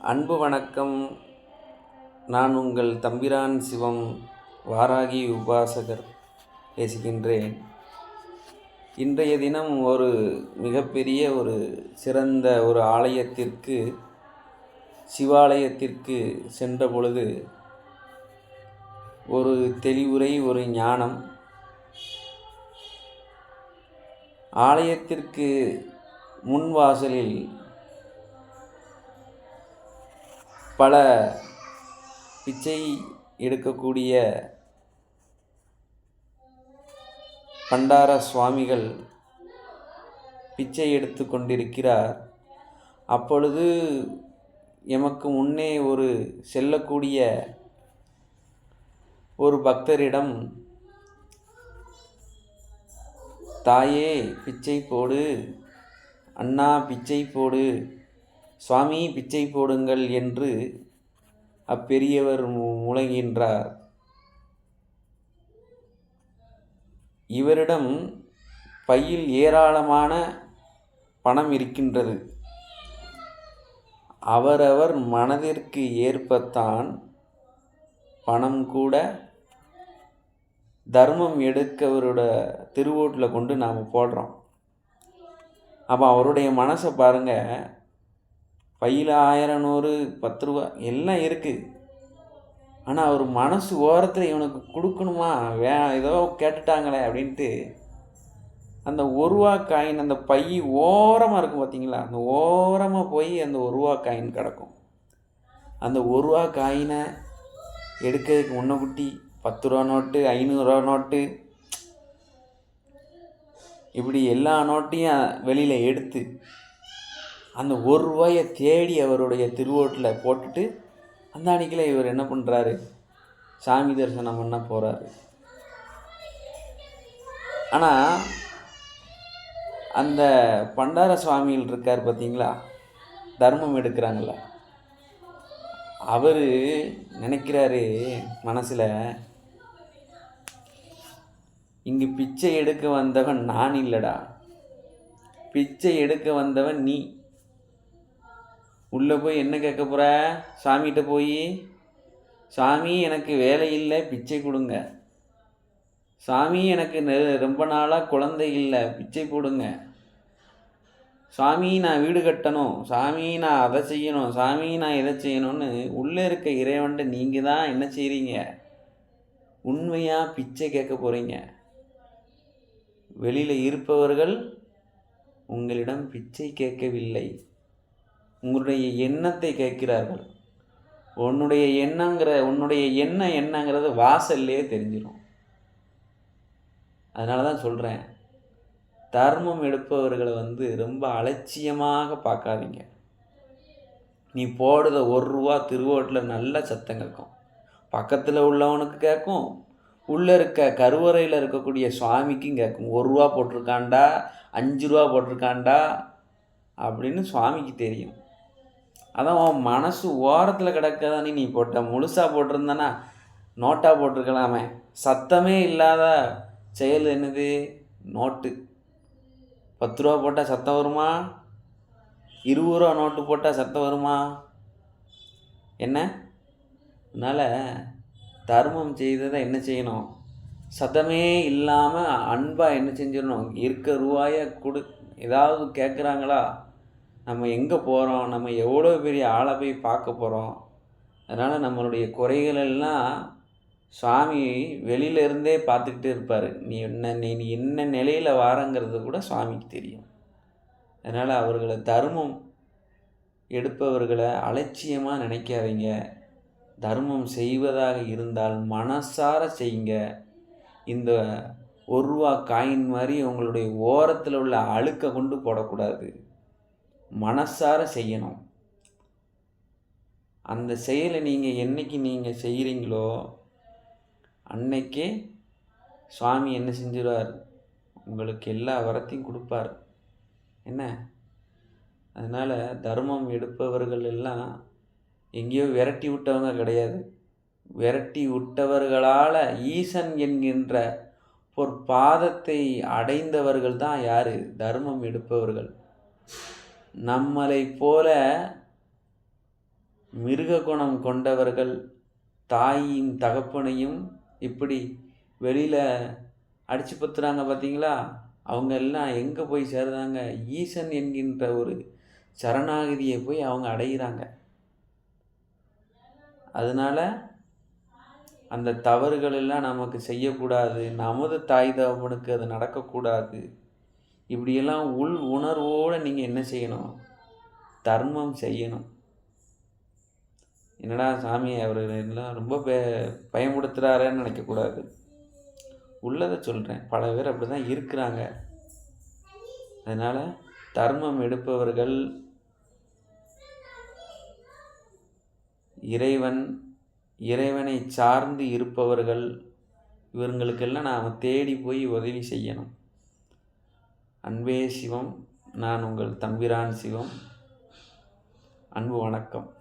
அன்பு வணக்கம். நான் உங்கள் தம்பிரான் சிவம் வாராகி உபாசகர் பேசுகின்றேன். இன்றைய தினம் ஒரு மிகப்பெரிய ஒரு சிறந்த ஒரு ஆலயத்திற்கு சிவாலயத்திற்கு சென்ற பொழுது ஒரு தெளிவுரை ஒரு ஞானம். ஆலயத்திற்கு முன்வாசலில் பல பிச்சை எடுக்கக்கூடிய பண்டார சுவாமிகள் பிச்சை எடுத்து கொண்டிருக்கிறார். அப்பொழுது எமக்கு முன்னே ஒரு செல்லக்கூடிய ஒரு பக்தரிடம் தாயே பிச்சை போடு அண்ணா பிச்சை போடு சுவாமி பிச்சை போடுங்கள் என்று அப்பெரியவர் முழங்கின்றார் இவரிடம் பையில் ஏராளமான பணம் இருக்கின்றது. அவரவர் மனதிற்கு ஏற்பத்தான் பணம் கூட தர்மம் எடுக்கவரோட திருவோட்டில் கொண்டு நாம் போடுறோம். அப்போ அவருடைய மனசை பாருங்கள் பையில் ஆயிரம் நூறு பத்து ரூபா எல்லாம் இருக்குது ஆனால் அவர் மனசு ஓரத்தில் இவனுக்கு கொடுக்கணுமா? வே ஏதோ கேட்டுட்டாங்களே அப்படின்ட்டு அந்த ஒருவா காயின் அந்த பை ஓரமாக இருக்கும் பார்த்தீங்களா அந்த ஓரமாக போய் அந்த ஒரு ரூபா காயின் கிடக்கும். அந்த ஒருவா காயினை எடுக்கிறதுக்கு முன்னக்குட்டி பத்து ரூபா நோட்டு ஐநூறுரூவா நோட்டு இப்படி எல்லா நோட்டையும் வெளியில் எடுத்து அந்த ஒரு ரூபாயை தேடி அவருடைய திருவோட்டில் போட்டுட்டு அந்த அன்னைக்கில் இவர் என்ன பண்ணுறாரு சாமி தரிசனம் பண்ண போகிறாரு ஆனால் அந்த பண்டார சுவாமிகள் இருக்கார் பார்த்தீங்களா? தர்மம் எடுக்கிறாங்கள அவர் நினைக்கிறாரு மனசில் இங்கு பிச்சை எடுக்க வந்தவன் நான் இல்லைடா. பிச்சை எடுக்க வந்தவன் நீ. உள்ளே போய் என்ன கேட்க போகிற சாமிகிட்ட போய் சாமி எனக்கு வேலை இல்லை பிச்சை கொடுங்க. சாமி எனக்கு நெ- ரொம்ப நாளாக குழந்தை இல்லை பிச்சை போடுங்க. சாமி நான் வீடு கட்டணும். சாமி நான் அதை செய்யணும். சாமி நான் இதை செய்யணும்னு உள்ளே இருக்க இறைவன்ட்டு நீங்கள் தான் என்ன செய்கிறீங்க உண்மையாக பிச்சை கேட்க போகிறீங்க வெளியில் இருப்பவர்கள் உங்களிடம் பிச்சை கேட்கவில்லை. உங்களுடைய எண்ணத்தை கேட்கிறார்கள். உன்னுடைய எண்ணங்கிற உன்னுடைய எண்ணம் என்னங்கிறது வாசல்லே தெரிஞ்சிடும் அதனால தான் சொல்கிறேன் தர்மம் எடுப்பவர்களை வந்து ரொம்ப அலட்சியமாக பார்க்காதீங்க. நீ போடுற ஒரு ரூபா திருவோட்டில் நல்ல சத்தம் கேட்கும். பக்கத்தில் உள்ளவனுக்கு கேட்கும். உள்ளே இருக்க கருவறையில் இருக்கக்கூடிய சுவாமிக்கும் கேட்கும். ஒரு ரூபா போட்டிருக்காண்டா? அஞ்சு ரூபா போட்டிருக்காண்டா? அப்படின்னு சுவாமிக்கு தெரியும். அதான் உன் மனசு ஓரத்தில் கிடக்கதானே நீ போட்ட முழுசாக போட்டிருந்தானா நோட்டாக போட்டிருக்கலாமே. சத்தமே இல்லாத செயல் என்னது? நோட்டு. பத்து ரூபா போட்டால் சத்தம் வருமா? இருபது ரூபா நோட்டு போட்டால் சத்தம் வருமா? என்ன? அதனால் தர்மம் செய்ததை என்ன செய்யணும்? சத்தமே இல்லாமல் அன்பாக என்ன செஞ்சிடணும்? இருக்க ரூபாயை கொடு. ஏதாவது கேட்குறாங்களா நம்ம எங்கே போகிறோம் நம்ம எவ்வளோ பெரிய ஆளை போய் பார்க்க போகிறோம் அதனால் நம்மளுடைய குறைகள் எல்லாம் சுவாமி வெளியிலேருந்தே பார்த்துக்கிட்டே இருப்பார். நீ என்ன நீ நீ என்ன நிலையில் வாரங்கிறது கூட சுவாமிக்கு தெரியும். அதனால் அவர்களை தர்மம் எடுப்பவர்களை அலட்சியமாக நினைக்காதீங்க. தர்மம் செய்வதாக இருந்தால் மனசார செய்யுங்க. இந்த ஒரு ரூபா காயின் மாதிரி உங்களுடைய ஓரத்தில் உள்ள அழுக்கை கொண்டு போடக்கூடாது. மனசார செய்யணும். அந்த செயலை நீங்கள் என்னைக்கு நீங்கள் செய்கிறீங்களோ அன்னைக்கே சுவாமி என்ன செஞ்சிருவார்? உங்களுக்கு எல்லா வரத்தையும் கொடுப்பார். என்ன? அதனால் தர்மம் எடுப்பவர்கள் எல்லாம் எங்கேயோ விரட்டி விட்டவங்க கிடையாது. விரட்டி விட்டவர்களால் ஈசன் என்கின்ற ஒரு பாதத்தை அடைந்தவர்கள் தான் யார்? தர்மம் எடுப்பவர்கள். நம்மளை போல மிருக குணம் கொண்டவர்கள் தாயும் தகப்பனையும் இப்படி வெளியில் அடிச்சு பத்துறாங்க பார்த்தீங்களா? அவங்க எல்லாம் எங்கே போய் சேருதாங்க ஈசன் என்கின்ற ஒரு சரணாகதியை போய் அவங்க அடைகிறாங்க அதனால் அந்த தவறுகள் எல்லாம் நமக்கு செய்யக்கூடாது. நமது தாய் தகப்பனுக்கு அது நடக்கக்கூடாது. இப்படியெல்லாம் உள் உணர்வோடு நீங்கள் என்ன செய்யணும்? தர்மம் செய்யணும். என்னடா சாமி அவர் எல்லாம் ரொம்ப பே பயமுடுத்துகிறாரேன்னு நினைக்கக்கூடாது. உள்ளதை சொல்கிறேன் பல பேர் அப்படி தான் இருக்கிறாங்க. அதனால் தர்மம் எடுப்பவர்கள் இறைவன் இறைவனை சார்ந்து இருப்பவர்கள் இவங்களுக்கெல்லாம் நாம் தேடி போய் உதவி செய்யணும். அன்பே சிவம் நான் உங்கள் தம்பிரான் சிவம். அன்பு வணக்கம்.